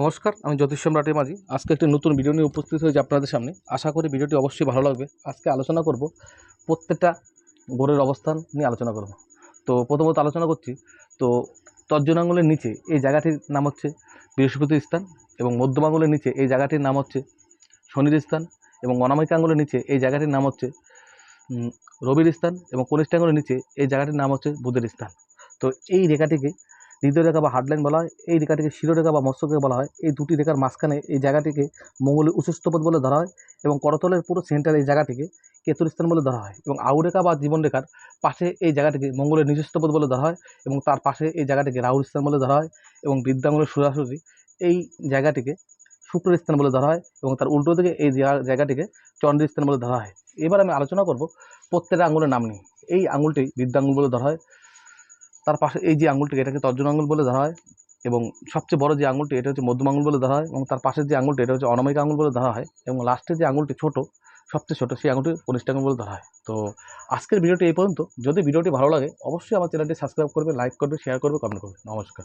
নমস্কার, আমি জ্যোতিষম রাটে মাঝি। আজকে একটি নতুন ভিডিও নিয়ে উপস্থিত হয়েছি আপনাদের সামনে। আশা করি ভিডিওটি অবশ্যই ভালো লাগবে। আজকে আলোচনা করব প্রত্যেকটা গোড়ের অবস্থান নিয়ে আলোচনা করব। তো প্রথমত আলোচনা করছি, তো তর্জন আঙুলের নিচে এই জায়গাটির নাম হচ্ছে বৃহস্পতির স্থান এবং মধ্যম আঙুলের নিচে এই জায়গাটির নাম হচ্ছে শনির স্থান এবং অনামিকা আঙুলের নিচে এই জায়গাটির নাম হচ্ছে রবির স্থান এবং কনিষ্ঠ আঙুলের নিচে এই জায়গাটির নাম হচ্ছে বুধের স্থান। তো এই রেখাটিকে হৃদয় রেখা বা হার্ডলাইন বলা হয়, এই রেখাটিকে শিরোরেখা বা মৎস্যকে বলা হয়। এই দুটি রেখার মাঝখানে এই জায়গাটিকে মঙ্গলের উচ্চস্থপদ বলে ধরা হয় এবং করতলের পুরো সেন্টার এই জায়গাটিকে কেতুর স্থান বলে ধরা হয় এবং আউরেখা বা জীবনরেখার পাশে এই জায়গাটিকে মঙ্গলের নিজস্থপদ বলে ধরা হয় এবং তার পাশে এই জায়গাটিকে রাহুর স্থান বলে ধরা হয় এবং বৃদ্ধাঙ্গুলের সোজাসুজি এই জায়গাটিকে শুক্রের স্থান বলে ধরা হয় এবং তার উল্টো দিকে এই জায়গা- জায়গাটিকে চন্দ্রের স্থান বলে ধরা হয়। এবার আমি আলোচনা করব প্রত্যেকটা আঙুলের নাম নিয়ে। এই আঙুলটি বৃদ্ধাঙ্গুল বলে ধরা হয়। তার পাশে এই যে আঙুলটি এটাকে তর্জন আঙুল বলে ধরা হয় এবং সবচেয়ে বড় যে আঙুলটি, এটা হচ্ছে মধ্যম আঙুল বলে ধরা হয় এবং তার পাশের যে আঙুলটি, এটা হচ্ছে অনামিক আঙুল বলে ধরা হয় এবং লাস্টের যে আঙুলটি ছোট, সবচেয়ে ছোটো, সেই আঙুলটি কনিষ্ঠ আঙুল বলে ধরা হয়। তো আজকের ভিডিওটি এই পর্যন্ত। যদি ভিডিওটি ভালো লাগে, অবশ্যই আমার চ্যানেলটি সাবস্ক্রাইব করবে লাইক করবে শেয়ার করবে কমেন্ট করবে। নমস্কার।